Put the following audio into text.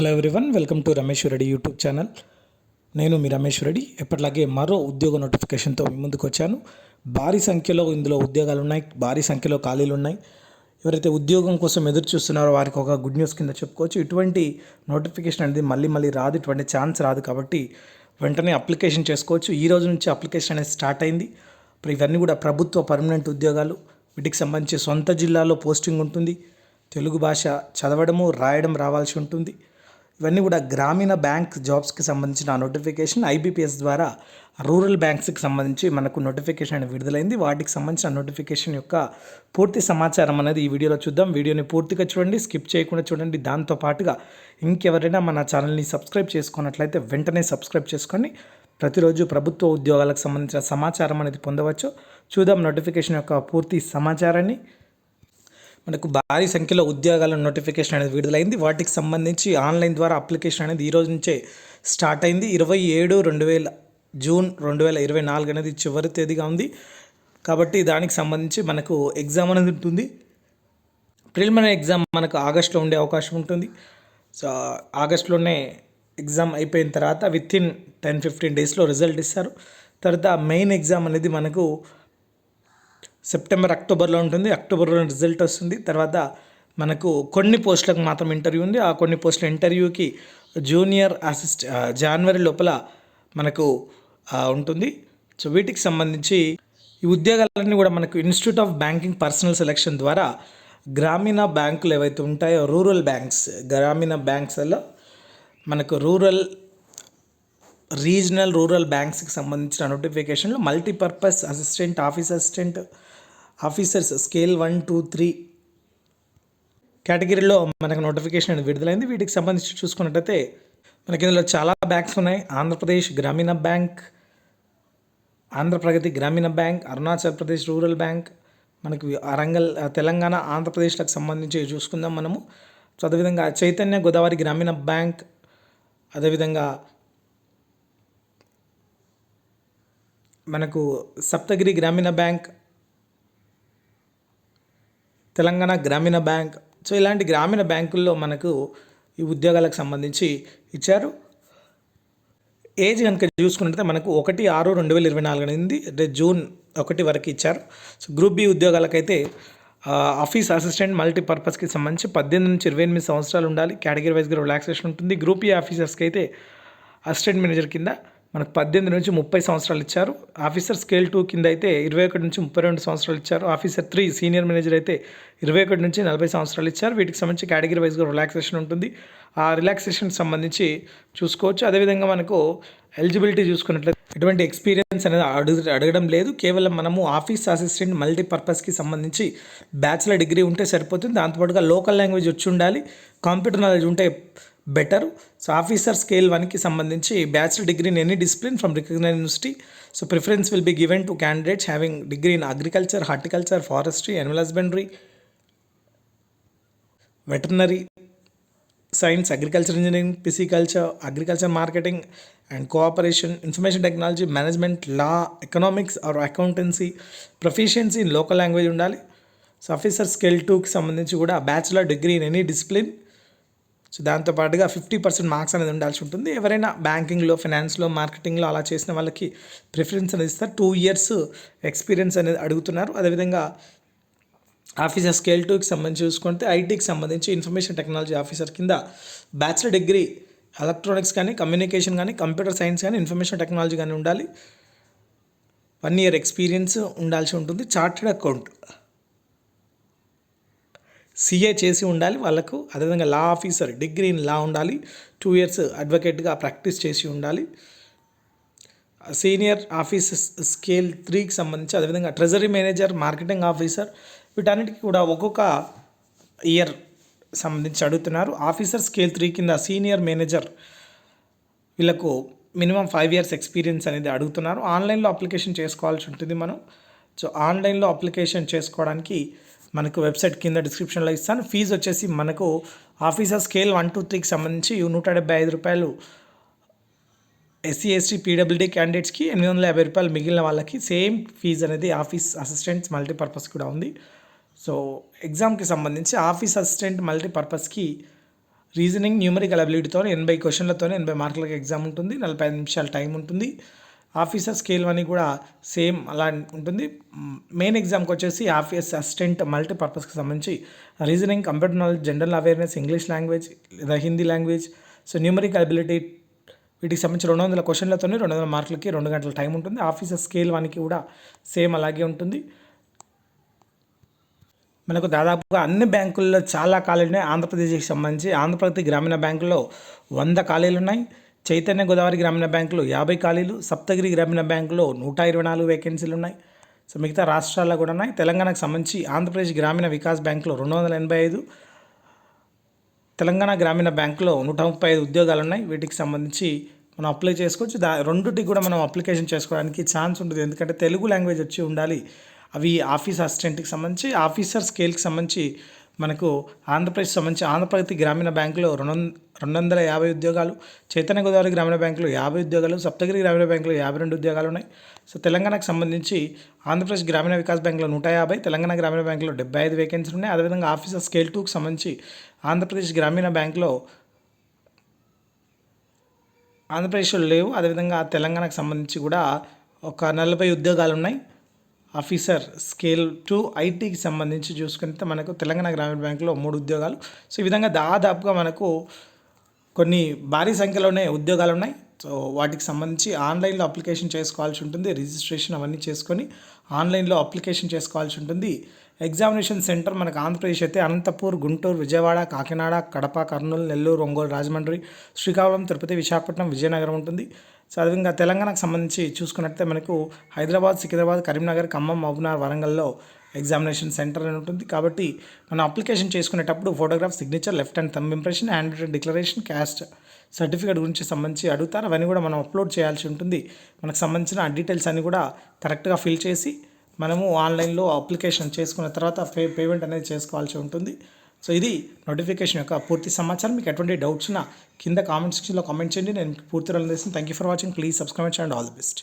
Hello everyone welcome to Ramesh Reddy YouTube channel నేను మీ రమేష్ రెడ్డి ఎప్పటిలాగే మరో ఉద్యోగ నోటిఫికేషన్తో మీ ముందుకు వచ్చాను. భారీ సంఖ్యలో ఇందులో ఉద్యోగాలు ఉన్నాయి భారీ సంఖ్యలో ఖాళీలు ఉన్నాయి. ఎవరైతే ఉద్యోగం కోసం ఎదురు చూస్తున్నారో వారికి ఒక గుడ్ న్యూస్ కింద చెప్పుకోవచ్చు. ఇటువంటి నోటిఫికేషన్ అనేది మళ్ళీ మళ్ళీ రాదు ఇటువంటి ఛాన్స్ రాదు కాబట్టి వెంటనే అప్లికేషన్ చేసుకోవచ్చు. ఈ రోజు నుంచి అప్లికేషన్ అనేది స్టార్ట్ అయింది. ఇప్పుడు ఇవన్నీ కూడా ప్రభుత్వ పర్మనెంట్ ఉద్యోగాలు. వీటికి సంబంధించి సొంత జిల్లాలో పోస్టింగ్ ఉంటుంది. తెలుగు భాష చదవడము రాయడం రావాల్సి ఉంటుంది. ఇవన్నీ కూడా గ్రామీణ బ్యాంక్ జాబ్స్కి సంబంధించిన నోటిఫికేషన్ ఐబీపీఎస్ ద్వారా రూరల్ బ్యాంక్స్కి సంబంధించి మనకు నోటిఫికేషన్ అనేది విడుదలైంది. వాటికి సంబంధించిన నోటిఫికేషన్ యొక్క పూర్తి సమాచారం అనేది ఈ వీడియోలో చూద్దాం. వీడియోని పూర్తిగా చూడండి స్కిప్ చేయకుండా చూడండి. దాంతో పాటుగా ఇంకెవరైనా మన ఛానల్ని సబ్స్క్రైబ్ చేసుకున్నట్లయితే వెంటనే సబ్స్క్రైబ్ చేసుకోండి ప్రతిరోజు ప్రభుత్వ ఉద్యోగాలకు సంబంధించిన సమాచారం అనేది పొందవచ్చు. చూద్దాం నోటిఫికేషన్ యొక్క పూర్తి సమాచారాన్ని. మనకు భారీ సంఖ్యలో ఉద్యోగాల నోటిఫికేషన్ అనేది విడుదలైంది. వాటికి సంబంధించి ఆన్లైన్ ద్వారా అప్లికేషన్ అనేది ఈ రోజు నుంచే స్టార్ట్ అయింది. ఇరవై ఏడు రెండు వేల జూన్ రెండు వేల ఇరవై నాలుగు అనేది చివరి తేదీగా ఉంది. కాబట్టి దానికి సంబంధించి మనకు ఎగ్జామ్ అనేది ఉంటుంది. ప్రిలిమినరీ ఎగ్జామ్ మనకు ఆగస్ట్లో ఉండే అవకాశం ఉంటుంది. సో ఆగస్ట్లోనే ఎగ్జామ్ అయిపోయిన తర్వాత విత్ ఇన్ టెన్ ఫిఫ్టీన్ డేస్లో రిజల్ట్ ఇస్తారు. తర్వాత మెయిన్ ఎగ్జామ్ అనేది మనకు సెప్టెంబర్ అక్టోబర్లో ఉంటుంది. అక్టోబర్లో రిజల్ట్ వస్తుంది. తర్వాత మనకు కొన్ని పోస్టులకు మాత్రం ఇంటర్వ్యూ ఉంది. ఆ కొన్ని పోస్టుల ఇంటర్వ్యూకి జూనియర్ అసిస్ట్ జనవరి లోపల మనకు ఉంటుంది. సో వీటికి సంబంధించి ఈ ఉద్యోగాలన్నీ కూడా మనకు institute of banking personnel selection ద్వారా గ్రామీణ బ్యాంకులు ఏవైతే ఉంటాయో రూరల్ బ్యాంక్స్ గ్రామీణ బ్యాంక్స్లో మనకు రూరల్ రీజనల్ రూరల్ బ్యాంక్స్కి సంబంధించిన నోటిఫికేషన్లో multipurpose assistant office assistant officers scale one two three కేటగిరీలో మనకు నోటిఫికేషన్ అనేది విడుదలైంది. వీటికి సంబంధించి చూసుకున్నట్టయితే మనకి ఇందులో చాలా బ్యాంక్స్ ఉన్నాయి. ఆంధ్రప్రదేశ్ గ్రామీణ బ్యాంక్ ఆంధ్రప్రగతి గ్రామీణ bank Arunachal Pradesh rural bank మనకి అరంగల్ తెలంగాణ ఆంధ్రప్రదేశ్లకు సంబంధించి చూసుకుందాం మనము. సో అదేవిధంగా చైతన్య గోదావరి గ్రామీణ బ్యాంక్ అదేవిధంగా మనకు సప్తగిరి గ్రామీణ బ్యాంక్ తెలంగాణ గ్రామీణ బ్యాంక్. సో ఇలాంటి గ్రామీణ బ్యాంకుల్లో మనకు ఈ ఉద్యోగాలకు సంబంధించి ఇచ్చారు. ఏజ్ కనుక చూసుకున్నట్లయితే మనకు ఒకటి ఆరు రెండు వేల ఇరవై నాలుగు అనేది అంటే జూన్ ఒకటి వరకు ఇచ్చారు. సో గ్రూప్ బి ఉద్యోగాలకైతే ఆఫీస్ అసిస్టెంట్ మల్టీపర్పస్కి సంబంధించి పద్దెనిమిది నుంచి ఇరవై ఎనిమిది సంవత్సరాలు ఉండాలి. కేటగిరీ వైజ్గా రిలాక్సేషన్ ఉంటుంది. గ్రూప్ ఈ ఆఫీసర్స్కి అయితే అసిస్టెంట్ మేనేజర్ కింద మనకు పద్దెనిమిది నుంచి ముప్పై సంవత్సరాలు ఇచ్చారు. ఆఫీసర్ స్కేల్ టూ కింద అయితే ఇరవై ఒకటి నుంచి ముప్పై రెండు సంవత్సరాలు ఇచ్చారు. ఆఫీసర్ త్రీ సీనియర్ మేనేజర్ అయితే ఇరవై ఒకటి నుంచి నలభై సంవత్సరాలు ఇచ్చారు. వీటికి సంబంధించి కేటగిరీ వైజ్గా రిలాక్సేషన్ ఉంటుంది. ఆ రిలాక్సేషన్ సంబంధించి చూసుకోవచ్చు. అదేవిధంగా మనకు ఎలిజిబిలిటీ చూసుకున్నట్లయితే ఎటువంటి ఎక్స్పీరియన్స్ అనేది అడుగు అడగడం లేదు. కేవలం మనము ఆఫీస్ అసిస్టెంట్ మల్టీపర్పస్కి సంబంధించి బ్యాచిలర్ డిగ్రీ ఉంటే సరిపోతుంది. దాంతోపాటుగా లోకల్ లాంగ్వేజ్ వచ్చి ఉండాలి. కంప్యూటర్ నాలెడ్జ్ ఉంటే బెటర్. సో ఆఫీసర్ స్కేల్ వన్కి సంబంధించి bachelor degree in any discipline from recognise university? So preference will be given to candidates having degree in agriculture horticulture forestry animal husbandry veterinary science agriculture engineering pisciculture agriculture marketing and cooperation information technology management law economics or accountancy proficiency in local language ఉండాలి. So officer skill టూకి సంబంధించి కూడా bachelor degree in any discipline so దాంతోపాటుగా fifty percent marks అనేది ఉండాల్సి ఉంటుంది. ఎవరైనా బ్యాంకింగ్లో ఫైనాన్స్లో మార్కెటింగ్లో అలా చేసిన వాళ్ళకి ప్రిఫరెన్స్ అనేది ఇస్తారు. టూ ఇయర్స్ ఎక్స్పీరియన్స్ అనేది అడుగుతున్నారు. అదేవిధంగా ఆఫీసర్ స్కేల్ టూకి సంబంధించి చూసుకుంటే ఐటీకి సంబంధించి ఇన్ఫర్మేషన్ టెక్నాలజీ ఆఫీసర్ కింద బ్యాచిలర్ డిగ్రీ ఎలక్ట్రానిక్స్ కానీ కమ్యూనికేషన్ కానీ కంప్యూటర్ సైన్స్ కానీ ఇన్ఫర్మేషన్ టెక్నాలజీ కానీ ఉండాలి. వన్ ఇయర్ ఎక్స్పీరియన్స్ ఉండాల్సి ఉంటుంది. చార్టెడ్ అకౌంట్ సీఏ చేసి ఉండాలి. వాళ్ళకు అదేవిధంగా law officer degree in law ఉండాలి. టూ ఇయర్స్ అడ్వకేట్గా ప్రాక్టీస్ చేసి ఉండాలి. సీనియర్ ఆఫీస్ స్కేల్ త్రీకి సంబంధించి అదేవిధంగా ట్రెజరీ మేనేజర్ మార్కెటింగ్ ఆఫీసర్ వీటన్నిటికీ కూడా ఒక్కొక్క ఇయర్ సంబంధించి అడుగుతున్నారు. ఆఫీసర్ స్కేల్ త్రీ కింద సీనియర్ మేనేజర్ వీళ్ళకు మినిమం ఫైవ్ ఇయర్స్ ఎక్స్పీరియన్స్ అనేది అడుగుతున్నారు. ఆన్లైన్లో అప్లికేషన్ చేసుకోవాల్సి ఉంటుంది మనం. సో ఆన్లైన్లో అప్లికేషన్ చేసుకోవడానికి మనకు వెబ్సైట్ కింద డిస్క్రిప్షన్లో ఇస్తాను. ఫీజు వచ్చేసి మనకు ఆఫీసర్ స్కేల్ వన్ టూ త్రీకి సంబంధించి నూట డెబ్బై ఐదు రూపాయలు. ఎస్సీ ఎస్టీ పీడబ్ల్యూడీ క్యాండిడేట్స్కి ఎనిమిది వందల యాభై రూపాయలు మిగిలిన వాళ్ళకి సేమ్ ఫీజు అనేది ఆఫీస్ అసిస్టెంట్స్ మల్టీపర్పస్ కూడా ఉంది. సో ఎగ్జామ్కి సంబంధించి ఆఫీస్ అసిస్టెంట్ మల్టీపర్పస్కి రీజనింగ్ న్యూమరికల్ అబిలిటీతో ఎనభై క్వశ్చన్లతో ఎనభై మార్కులకి ఎగ్జామ్ ఉంటుంది. నలభై ఐదు నిమిషాల టైం ఉంటుంది. ఆఫీసర్ స్కేల్ అని కూడా సేమ్ అలా ఉంటుంది. మెయిన్ ఎగ్జామ్కి వచ్చేసి ఆఫీస్ అసిస్టెంట్ మల్టీపర్పస్కి సంబంధించి reasoning computer knowledge general awareness English language లేదా Hindi language so numeric ability వీటికి సంబంధించి రెండు వందల క్వశ్చన్లతోనే రెండు వందల మార్కులకి రెండు గంటల టైం ఉంటుంది. ఆఫీసర్ స్కేల్ వానికి కూడా సేమ్ అలాగే ఉంటుంది. మనకు దాదాపుగా అన్ని బ్యాంకుల్లో చాలా ఖాళీలు ఉన్నాయి. ఆంధ్రప్రదేశ్కి సంబంధించి ఆంధ్రప్రదేశ్ గ్రామీణ బ్యాంకులో వంద ఖాళీలు ఉన్నాయి. చైతన్య గోదావరి గ్రామీణ బ్యాంకులో యాభై ఖాళీలు సప్తగిరి గ్రామీణ బ్యాంకులో నూట ఇరవై నాలుగు వేకెన్సీలు ఉన్నాయి. సో మిగతా రాష్ట్రాల్లో కూడా ఉన్నాయి. తెలంగాణకు సంబంధించి ఆంధ్రప్రదేశ్ గ్రామీణ వికాస్ బ్యాంకులో రెండు వందల ఎనభై ఐదు తెలంగాణ గ్రామీణ బ్యాంకులో నూట ముప్పై ఐదు ఉద్యోగాలు ఉన్నాయి. వీటికి సంబంధించి మనం అప్లై చేసుకోవచ్చు. దా రెండుటికి కూడా మనం అప్లికేషన్ చేసుకోవడానికి ఛాన్స్ ఉంటుంది. ఎందుకంటే తెలుగు లాంగ్వేజ్ వచ్చి ఉండాలి. అవి ఆఫీస్ అసిస్టెంట్కి సంబంధించి ఆఫీసర్ స్కేల్కి సంబంధించి మనకు ఆంధ్రప్రదేశ్ సంబంధించి ఆంధ్రప్రదేశ్ గ్రామీణ బ్యాంకులో రెండు రెండు వందల యాభై ఉద్యోగాలు చైతన్య గోదావరి గ్రామీణ బ్యాంకులో యాభై ఉద్యోగాలు సప్తగిరి గ్రామీణ బ్యాంకులో యాభై రెండు ఉద్యోగాలు ఉన్నాయి. సో తెలంగాణకు సంబంధించి ఆంధ్రప్రదేశ్ గ్రామీణ వికాస్ బ్యాంకులో నూట యాభై తెలంగాణ గ్రామీణ బ్యాంకులో డెబ్బై ఐదు వేకెన్సీలు ఉన్నాయి. అదేవిధంగా ఆఫీసర్ స్కేల్ టూకి సంబంధించి ఆంధ్రప్రదేశ్ గ్రామీణ బ్యాంకులో ఆంధ్రప్రదేశ్లో లేవు. అదేవిధంగా తెలంగాణకు సంబంధించి కూడా ఒక నలభై ఉద్యోగాలు ఉన్నాయి. ఆఫీసర్ స్కేల్ టు ఐటీకి సంబంధించి చూసుకుంటే మనకు తెలంగాణ గ్రామీణ బ్యాంకులో మూడు ఉద్యోగాలు. సో ఈ విధంగా దాదాపుగా మనకు కొన్ని భారీ సంఖ్యలోనే ఉద్యోగాలు ఉన్నాయి. సో వాటికి సంబంధించి ఆన్లైన్లో అప్లికేషన్ చేసుకోవాల్సి ఉంటుంది. రిజిస్ట్రేషన్ అవన్నీ చేసుకొని ఆన్లైన్లో అప్లికేషన్ చేసుకోవాల్సి ఉంటుంది. ఎగ్జామినేషన్ సెంటర్ మనకు ఆంధ్రప్రదేశ్ అయితే అనంతపూర్ గుంటూరు విజయవాడ కాకినాడ కడప కర్నూలు నెల్లూరు ఒంగోలు రాజమండ్రి శ్రీకాకుళం తిరుపతి విశాఖపట్నం విజయనగరం ఉంటుంది. సో అదేవిధంగా తెలంగాణకు సంబంధించి చూసుకున్నట్లయితే మనకు హైదరాబాద్ సికింద్రాబాద్ కరీంనగర్ ఖమ్మం మహబూబ్నగర్ వరంగల్లో ఎగ్జామినేషన్ సెంటర్ అని ఉంటుంది. కాబట్టి మనం అప్లికేషన్ చేసుకునేటప్పుడు photograph signature left hand thumb impression handwritten declaration caste certificate గురించి సంబంధించి అడుగుతారు. అవన్నీ కూడా మనం అప్లోడ్ చేయాల్సి ఉంటుంది. మనకు సంబంధించిన డీటెయిల్స్ అన్నీ కూడా కరెక్ట్గా ఫిల్ చేసి మనము ఆన్లైన్లో అప్లికేషన్ చేసుకున్న తర్వాత పే పేమెంట్ అనేది చేసుకోవాల్సి ఉంటుంది. సో ఇది నోటిఫికేషన్ యొక్క పూర్తి సమాచారం. మీకు ఎటువంటి డౌట్స్ ఉన్నా కింద కామెంట్ సెక్షన్లో కామెంట్ చేయండి. నేను పూర్తి పూర్తి చేస్తాను thank you for watching please subscribe and all the best